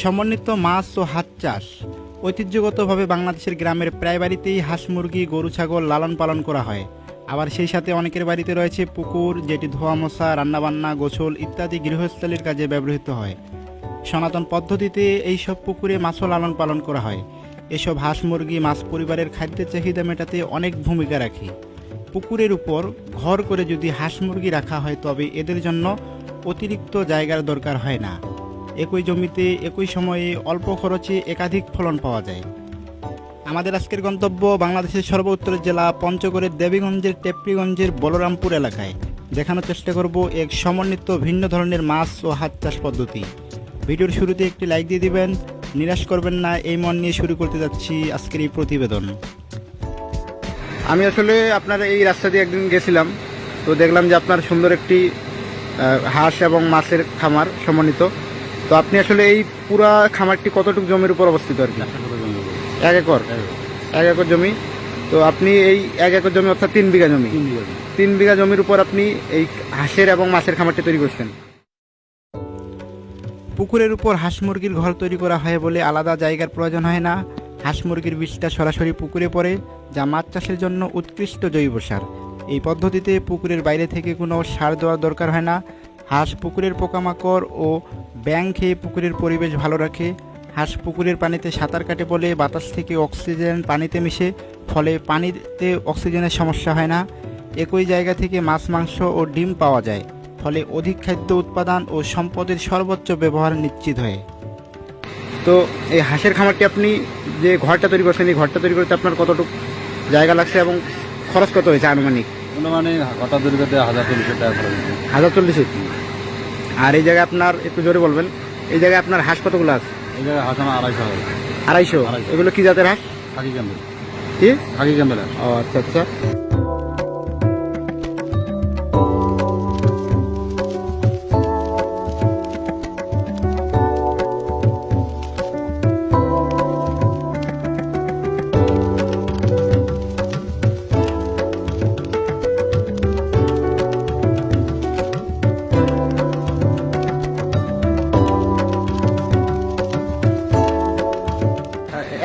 সমন্বিত মাছ ও হাঁস চাষ। ঐতিহ্যগতভাবে বাংলাদেশের গ্রামের প্রায় বাড়িতেই হাঁস মুরগি, গরু, ছাগল লালন পালন করা হয়। আবার সেই সাথে অনেকের বাড়িতে রয়েছে পুকুর, যেটি ধোয়া মশা রান্নাবান্না, গোসল ইত্যাদি গৃহস্থলীর কাজে ব্যবহৃত হয়। সনাতন পদ্ধতিতে এইসব পুকুরে মাছও লালন পালন করা হয়। এসব হাঁস মুরগি মাছ পরিবারের খাদ্যের চাহিদা মেটাতে অনেক ভূমিকা রাখে। পুকুরের উপর ঘর করে যদি হাঁস মুরগি রাখা হয়, তবে এদের জন্য অতিরিক্ত জায়গার দরকার হয় না। একই জমিতে, একই সময়ে অল্প খরচে একাধিক ফলন পাওয়া যায়। আমাদের আজকের গন্তব্য বাংলাদেশের সর্বোত্তরের জেলা পঞ্চগড়ের দেবীগঞ্জের টেপরিগঞ্জের বলরামপুর এলাকায়। দেখানোর চেষ্টা করব এক সমন্বিত ভিন্ন ধরনের মাছ ও হাত চাষ পদ্ধতি। ভিডিওর শুরুতে একটি লাইক দিয়ে দিবেন। নিরাশ করবেন না, এই মন নিয়ে শুরু করতে যাচ্ছি আজকের এই প্রতিবেদন। আমি আসলে আপনার এই রাস্তা দিয়ে একদিন গেছিলাম, তো দেখলাম যে আপনার সুন্দর একটি হাঁস এবং মাছের খামার সমন্বিত। তো আপনি আসলে এই পুরা খামারটি কতটুকু জমির উপর অবস্থিত আর কি? এক একর এক একর? জমি। তো আপনি এই এক একর জমি অর্থাৎ তিন বিঘা জমি। তিন বিঘা জমির উপর আপনি এই হাঁসের এবং মাছের খামারটি তৈরি করছেন। পুকুরের উপর হাঁস মুরগির ঘর তৈরি করা হয় বলে আলাদা জায়গার প্রয়োজন হয় না। হাঁস মুরগির বীজটা সরাসরি পুকুরে পড়ে যা মাছ চাষের জন্য উৎকৃষ্ট জৈব সার। এই পদ্ধতিতে পুকুরের বাইরে থেকে কোনো সার দেওয়ার দরকার হয় না। হাঁস পুকুরের পোকামাকড় ও ব্যাং খেয়ে পুকুরের পরিবেশ ভালো রাখে। হাঁস পুকুরের পানিতে সাঁতার কাটে বলে বাতাস থেকে অক্সিজেন পানিতে মিশে ফলে পানিতে অক্সিজেনের সমস্যা হয় না। একই জায়গা থেকে মাছ মাংস ও ডিম পাওয়া যায় ফলে অধিক খাদ্য উৎপাদন ও সম্পদের সর্বোচ্চ ব্যবহার নিশ্চিত হয়। তো এই হাঁসের খামারটি আপনি যে ঘরটা তৈরি করছেন এই ঘরটা তৈরি করতে আপনার কতটুকু জায়গা লাগছে এবং খরচ কত হয়েছে আনুমানিক? মানে হঠাৎ দুর্গাতে হাজার চল্লিশ টাকা খরচ। হাজার চল্লিশে আর এই জায়গায় আপনার একটু জোরে বলবেন এই জায়গায় আপনার হাঁস কতগুলো আছে? এই জায়গায় আড়াইশো হাজার আড়াইশো? আড়াইশো। এগুলো কি জাতের হাঁস? Khaki Campbell. কি? খাকি ক্যাম্বেল ও আচ্ছা আচ্ছা।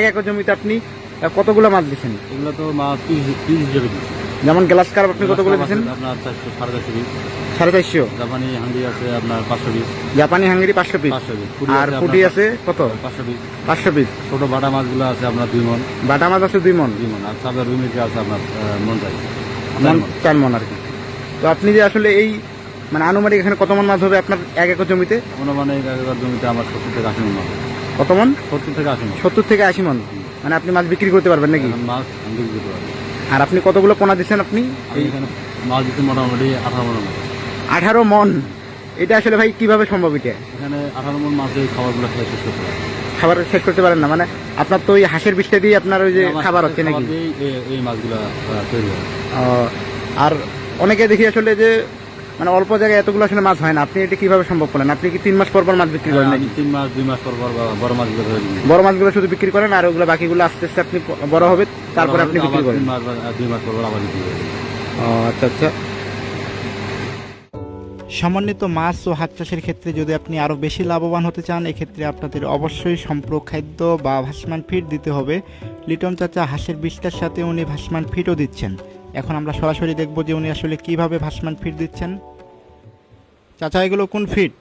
এক একর জমিতে আপনি কতগুলো মাছ দিচ্ছেন? এগুলো তো মাছ যেমন গ্লাস কার্প আপনি কতগুলো দিচ্ছেন? আপনার চারশো সাড়ে চারশো পিস। সাড়ে চারশো? জাপানি হান্ডি আছে আপনার পাঁচশো পিস। জাপানি পাঁচশো পিস? পাঁচশো পিস। আর পুটি আছে কত? পাঁচশো পিস। পাঁচশো পিস। ছোট বাটা মাছগুলো আছে আপনার দুই মন। বাটা মাছ আছে দুই মন? দুই মন। আর সাদা রুই মির্চি আছে আপনার মন চার মন আর কি। তো আপনি যে আসলে এই মানে আনুমানিক এখানে কত মন মাছ হবে আপনার এক একর জমিতে? অনুমানে এক একর জমিতে আমার সত্তর থেকে আশি মন মাছ কত মন? সত্তর থেকে আশি মন। সত্তর থেকে আশি মন। মানে আপনি মাছ বিক্রি করতে পারবেন নাকি? মাছ বিক্রি করতে পারব। আর আপনি কতগুলো পোনা দিচ্ছেন আপনি? মাছ দিচ্ছি মোটামুটি আঠারো মন আঠারো মন। এটা আসলে ভাই কীভাবে সম্ভব এটা? এখানে আঠারো মন মাছের খাবারগুলো খেয়ে শেষ করতে পারব খাবার শেষ করতে পারেন না? মানে আপনার তো ওই হাঁসের বিষটা দিয়ে আপনার ওই যে খাবার হচ্ছে নাকি? এই মাছগুলো তৈরি হয়। আর অনেকে দেখি আসলে যে মানে অল্প জায়গায় এতগুলো আসলে মাছ হয় না। আপনি এটা কীভাবে সম্ভব করেন আপনি কি তিন মাস পর পর মাছ বিক্রি করেন নাকি? তিন মাস দুই মাস পর পর বড় মাছগুলো বড় মাছগুলো শুধু বিক্রি করেন আর ওগুলো বাকিগুলো আস্তে আস্তে আপনি বড় হবে তারপরে আপনি বিক্রি করেন। দুই মাস পর আবার বিক্রি আচ্ছা আচ্ছা। সমন্বিত মাছ ও হাঁস চাষের ক্ষেত্রে যদি আপনি আরও বেশি লাভবান হতে চান এক্ষেত্রে আপনাদের অবশ্যই সম্পূরক খাদ্য বা ভাসমান ফিড দিতে হবে। লিটন চাচা হাঁসের বিষটার সাথে উনি ভাসমান ফিডও দিচ্ছেন। এখন আমরা সরাসরি দেখব যে উনি আসলে কীভাবে ভাসমান ফিট দিচ্ছেন। চাচা, এগুলো কোন ফিট?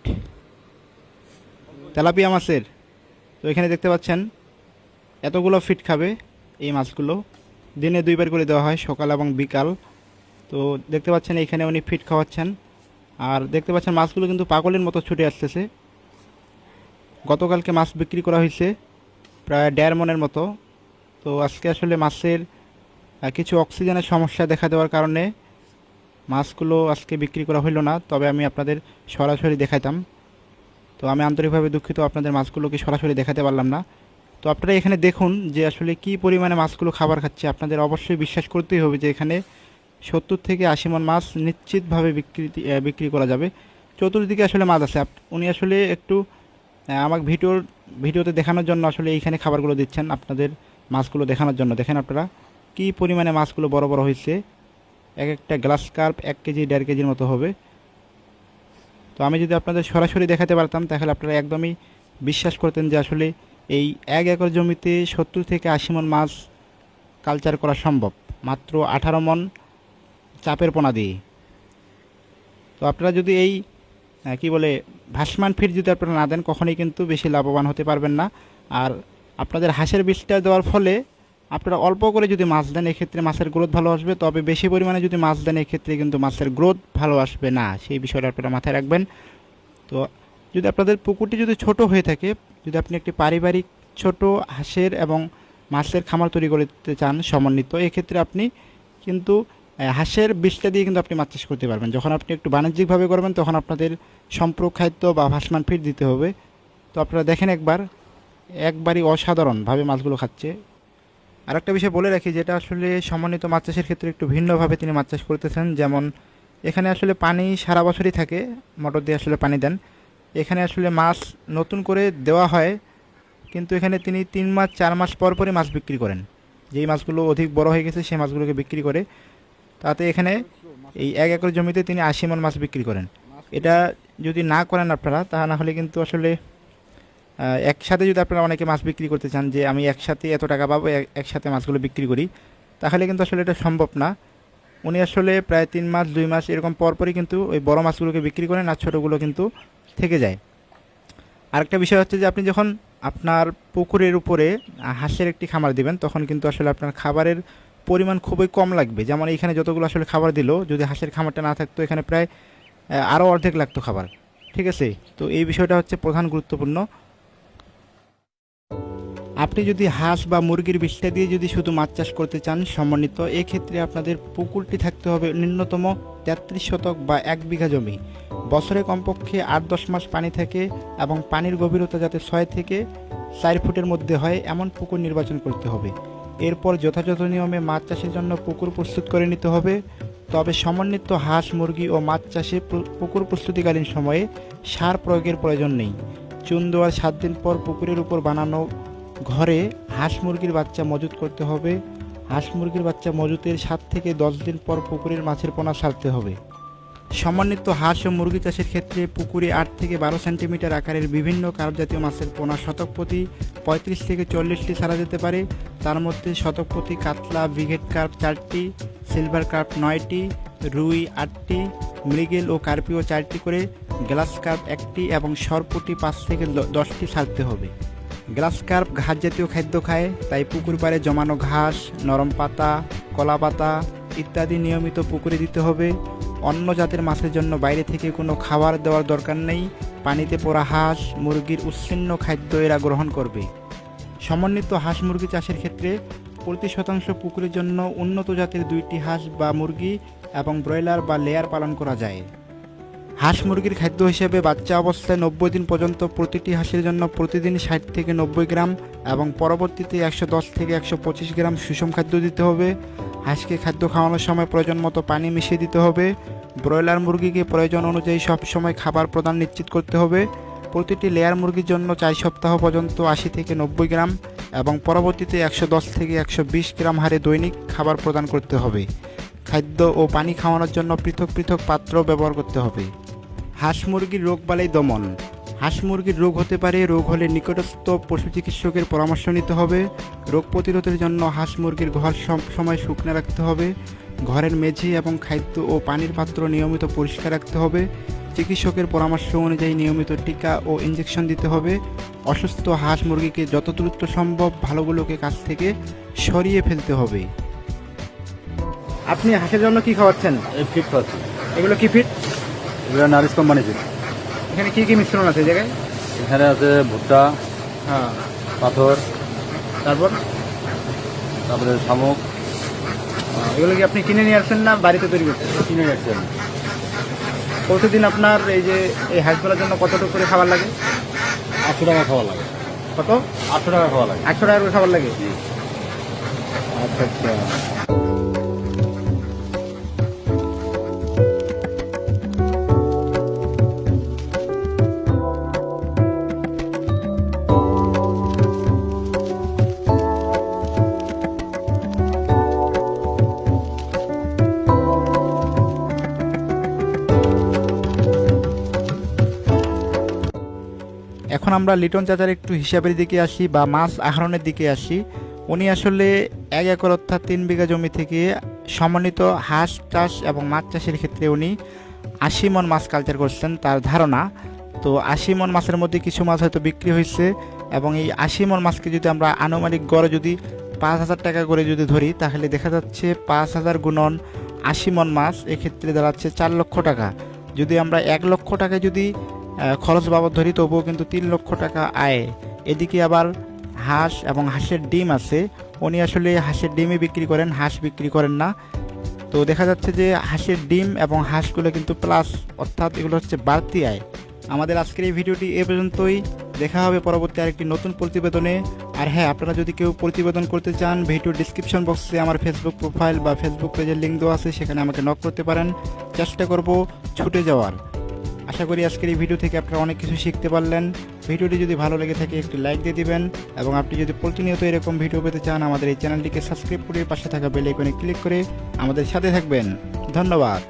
তেলাপিয়া মাছের। তো এখানে দেখতে পাচ্ছেন, এতগুলো ফিট খাবে এই মাছগুলো। দিনে দুইবার করে দেওয়া হয়, সকাল এবং বিকাল। তো দেখতে পাচ্ছেন, এখানে উনি ফিট খাওয়াচ্ছেন। আর দেখতে পাচ্ছেন, মাছগুলো কিন্তু পাগলের মতো ছুটে আসতেছে। গতকালকে মাছ বিক্রি করা হয়েছে প্রায় দেড় মনের মতো। তো আজকে আসলে মাছের কিছু অক্সিজেনের সমস্যা দেখা দেওয়ার কারণে মাছগুলো আজকে বিক্রি করা হইল না, তবে আমি আপনাদের সরাসরি দেখাইতাম। তো আমি আন্তরিকভাবে দুঃখিত, আপনাদের মাছগুলোকে সরাসরি দেখাতে পারলাম না। তো আপনারা এখানে দেখুন যে আসলে কি পরিমাণে মাছগুলো খাবার খাচ্ছে। আপনাদের অবশ্যই বিশ্বাস করতেই হবে যে এখানে সত্তর থেকে আশি মন মাছ নিশ্চিতভাবে বিক্রি বিক্রি করা যাবে। চতুর্দিকে আসলে মাছ আছে। উনি আসলে একটু আমাকে ভিডিওর, ভিডিওতে দেখানোর জন্য আসলে এইখানে খাবারগুলো দিচ্ছেন, আপনাদের মাছগুলো দেখানোর জন্য। দেখেন আপনারা। কি পরিমাণে মাছগুলো বড় বড় হয়েছে? এক একটা গ্লাস কার্প এক কেজি, দেড় কেজির মতো হবে। তো আমি যদি আপনাদের সরাসরি দেখাতে পারতাম, তাহলে আপনারা একদমই বিশ্বাস করতেন যে আসলে এই এক একর জমিতে সত্তর থেকে আশি মন মাছ কালচার করা সম্ভব। মাত্র আঠারো মন চাপের পোনা দিয়ে। তো আপনারা যদি এই কি বলে, ভাসমান ফিট যদি আপনারা না দেন, কখনোই কিন্তু বেশি লাভবান হতে পারবেন না। আর আপনাদের হাঁসের বীজটা দেওয়ার ফলে আপনারা অল্প করে যদি মাছ দেন, এক্ষেত্রে মাছের গ্রোথ ভালো আসবে। তবে বেশি পরিমাণে যদি মাছ দেন, এক্ষেত্রে কিন্তু মাছের গ্রোথ ভালো আসবে না। সেই বিষয়টা আপনারা মাথায় রাখবেন। তো যদি আপনাদের পুকুরটি যদি ছোট হয়ে থাকে, যদি আপনি একটি পারিবারিক ছোট হাঁসের এবং মাছের খামার তৈরি করতে চান সমন্বিত, এক্ষেত্রে আপনি কিন্তু হাঁসের বিষটা দিয়ে কিন্তু আপনি মাছ চাষ করতে পারবেন। যখন আপনি একটু বাণিজ্যিকভাবে করবেন, তখন আপনাদের সম্পূরক খাদ্য বা ভাসমান ফিট দিতে হবে। তো আপনারা দেখেন একবার, একবারই অসাধারণভাবে মাছগুলো খাচ্ছে। আর একটা বিষয় বলে রাখি, যেটা আসলে সমন্বিত মাছ চাষের ক্ষেত্রে একটু ভিন্নভাবে তিনি মাছ চাষ করতেছেন। যেমন, এখানে আসলে পানি সারা বছরই থাকে, মোটর দিয়ে আসলে পানি দেন। এখানে আসলে মাছ নতুন করে দেওয়া হয়, কিন্তু এখানে তিনি তিন মাস, চার মাস পর পরই মাছ বিক্রি করেন। যেই মাছগুলো অধিক বড় হয়ে গেছে, সেই মাছগুলোকে বিক্রি করে। তাতে এখানে এই এক একর জমিতে তিনি আশি মন মাছ বিক্রি করেন। এটা যদি না করেন আপনারা তা না হলে কিন্তু আসলে একসাথে যদি আপনারা অনেকে মাছ বিক্রি করতে চান যে আমি একসাথে এত টাকা পাবো একসাথে মাছগুলো বিক্রি করি, তাহলে কিন্তু আসলে এটা সম্ভব না। উনি আসলে প্রায় তিন মাস, দুই মাস এরকম পরপরই কিন্তু ওই বড় মাছগুলোকে বিক্রি করেন আর ছোটোগুলো কিন্তু থেকে যায়। আরেকটা বিষয় হচ্ছে যে আপনি যখন আপনার পুকুরের উপরে হাঁসের একটি খামার দিবেন, তখন কিন্তু আসলে আপনার খাবারের পরিমাণ খুবই কম লাগবে। যেমন এখানে যতগুলো আসলে খাবার দিল, যদি হাঁসের খামারটা না থাকতো, এখানে প্রায় আরও অর্ধেক লাগতো খাবার। ঠিক আছে? তো এই বিষয়টা হচ্ছে প্রধান গুরুত্বপূর্ণ। আপনি যদি হাঁস বা মুরগির বিষটা দিয়ে যদি শুধু মাছ চাষ করতে চান সমন্বিত এক্ষেত্রে আপনাদের পুকুরটি থাকতে হবে ন্যূনতম তেত্রিশ শতক বা এক বিঘা জমি। বছরে কমপক্ষে আট দশ মাস পানি থাকে এবং পানির গভীরতা যাতে ছয় থেকে চার ফুটের মধ্যে হয়, এমন পুকুর নির্বাচন করতে হবে। এরপর যথাযথ নিয়মে মাছ চাষের জন্য পুকুর প্রস্তুত করে নিতে হবে। তবে সমন্বিত হাঁস, মুরগি ও মাছ চাষে পুকুর প্রস্তুতিকালীন সময়ে সার প্রয়োগের প্রয়োজন নেই। চুন দেওয়ার সাত দিন পর পুকুরের উপর বানানো ঘরে হাঁস মুরগির বাচ্চা মজুত করতে হবে। হাঁস মুরগির বাচ্চা মজুতের সাত থেকে দশ দিন পর পুকুরের মাছের পোনা সারতে হবে। সমন্বিত হাঁস ও মুরগি চাষের ক্ষেত্রে পুকুরে আট থেকে বারো সেন্টিমিটার আকারের বিভিন্ন কার্প জাতীয় মাছের পোনা শতক প্রতি পঁয়ত্রিশ থেকে চল্লিশটি ছাড়া যেতে পারে। তার মধ্যে শতক প্রতি কাতলা ব্রিগেড কার্প চারটি, সিলভার কার্প নয়টি, রুই আটটি, মৃগেল ও কার্পিও চারটি করে, গ্লাস কার্প একটি এবং সরপুটি পাঁচ থেকে দশটি ছাড়তে হবে। গ্লাস কার্প, ঘাস জাতীয় খাদ্য খায়, তাই পুকুর পাড়ে জমানো ঘাস, নরম পাতা, কলা পাতা ইত্যাদি নিয়মিত পুকুরে দিতে হবে। অন্য জাতের মাছের জন্য বাইরে থেকে কোনো খাবার দেওয়ার দরকার নেই। পানিতে পড়া হাঁস, মুরগির উচ্ছিন্ন খাদ্য এরা গ্রহণ করবে। সমন্বিত হাঁস মুরগি চাষের ক্ষেত্রে প্রতি শতাংশ পুকুরের জন্য উন্নত জাতের দুইটি হাঁস বা মুরগি এবং ব্রয়লার বা লেয়ার পালন করা যায়। হাঁস মুরগির খাদ্য হিসেবে বাচ্চা অবস্থায় নব্বই দিন পর্যন্ত প্রতিটি হাঁসের জন্য প্রতিদিন ষাট থেকে নব্বই গ্রাম এবং পরবর্তীতে একশো দশ থেকে একশো পঁচিশ গ্রাম সুষম খাদ্য দিতে হবে। হাঁসকে খাদ্য খাওয়ানোর সময় প্রয়োজন মতো পানি মিশিয়ে দিতে হবে। ব্রয়লার মুরগিকে প্রয়োজন অনুযায়ী সব সময় খাবার প্রদান নিশ্চিত করতে হবে। প্রতিটি লেয়ার মুরগির জন্য চার সপ্তাহ পর্যন্ত আশি থেকে নব্বই গ্রাম এবং পরবর্তীতে একশো দশ থেকে একশো বিশ গ্রাম হারে দৈনিক খাবার প্রদান করতে হবে। খাদ্য ও পানি খাওয়ানোর জন্য পৃথক পৃথক পাত্র ব্যবহার করতে হবে। হাঁস মুরগির রোগ বালাই দমন। হাঁস মুরগির রোগ হতে পারে রোগ হলে নিকটস্থ পশু চিকিৎসকের পরামর্শ নিতে হবে। রোগ প্রতিরোধের জন্য হাঁস মুরগির ঘর সব সময় শুকনো রাখতে হবে। ঘরের মেঝে এবং খাদ্য ও পানির পাত্র নিয়মিত পরিষ্কার রাখতে হবে। চিকিৎসকের পরামর্শ অনুযায়ী নিয়মিত টিকা ও ইঞ্জেকশন দিতে হবে। অসুস্থ হাঁস মুরগিকে যত দ্রুত সম্ভব ভালোগুলোকে কাছ থেকে সরিয়ে ফেলতে হবে। আপনি হাঁসের জন্য কি খাওয়াচ্ছেন? ফিট খাচ্ছি এগুলো কি ফিট? এগুলো নারিশ কোম্পানি ফিট এখানে কি কি মিশ্রণ আছে এই জায়গায়? এখানে আছে ভুট্টা হ্যাঁ। পাথর তারপর? তারপরে শামুক। এগুলো কি আপনি কিনে নিয়ে আসছেন না বাড়িতে তৈরি করছেন? কিনে রাখছেন প্রতিদিন আপনার এই যে এই হাঁসগুলোর জন্য কতটুকু করে খাবার লাগে? আটশো টাকা খাবার লাগে। কত? আটশো টাকা খাওয়া লাগে। একশো টাকা করে খাবার লাগে। আচ্ছা আচ্ছা। এখন আমরা লিটন চাচার একটু হিসাবের দিকে আসি বা মাছ আহরণের দিকে আসি। উনি আসলে এক একর অর্থাৎ তিন বিঘা জমি থেকে সমন্বিত হাঁস চাষ এবং মাছ চাষের ক্ষেত্রে উনি আশি মন মাছ কালচার করছেন তার ধারণা। তো আশি মন মাছের মধ্যে কিছু মাছ হয়তো বিক্রি হয়েছে এবং এই আশি মন মাছকে যদি আমরা আনুমানিক গড়ে যদি পাঁচ হাজার টাকা করে যদি ধরি, তাহলে দেখা যাচ্ছে পাঁচ হাজার গুণন আশি মন মাছ এক্ষেত্রে দাঁড়াচ্ছে চার লক্ষ টাকা। যদি আমরা এক লক্ষ টাকা যদি খরচ বাবদ ধরি তবুও কিন্তু তিন লক্ষ টাকা আয়। এদিকে আবার হাঁস এবং হাঁসের ডিম আছে। উনি আসলে হাঁসের ডিমই বিক্রি করেন, হাঁস বিক্রি করেন না। তো দেখা যাচ্ছে যে হাঁসের ডিম এবং হাঁসগুলো কিন্তু প্লাস অর্থাৎ এগুলো হচ্ছে বাড়তি আয়। আমাদের আজকের এই ভিডিওটি এ পর্যন্তই। দেখা হবে পরবর্তী আরেকটি নতুন প্রতিবেদনে। আর হ্যাঁ আপনারা যদি কেউ প্রতিবেদন করতে চান, ভিডিও ডিসক্রিপশন বক্সে আমার ফেসবুক প্রোফাইল বা ফেসবুক পেজের লিঙ্ক দেওয়া আছে, সেখানে আমাকে নক করতে পারেন। চেষ্টা করব ছুটে যাওয়ার। আশা করি আজকের এই ভিডিও থেকে আপনারা অনেক কিছু শিখতে পারলেন। ভিডিওটি যদি ভালো লেগে থাকে, একটি লাইক দিয়ে দিবেন এবং আপনি যদি প্রতিনিয়ত এরকম ভিডিও পেতে চান, আমাদের এই চ্যানেলটিকে সাবস্ক্রাইব করে পাশে থাকা বেল আইকনে ক্লিক করে আমাদের সাথে থাকবেন। ধন্যবাদ।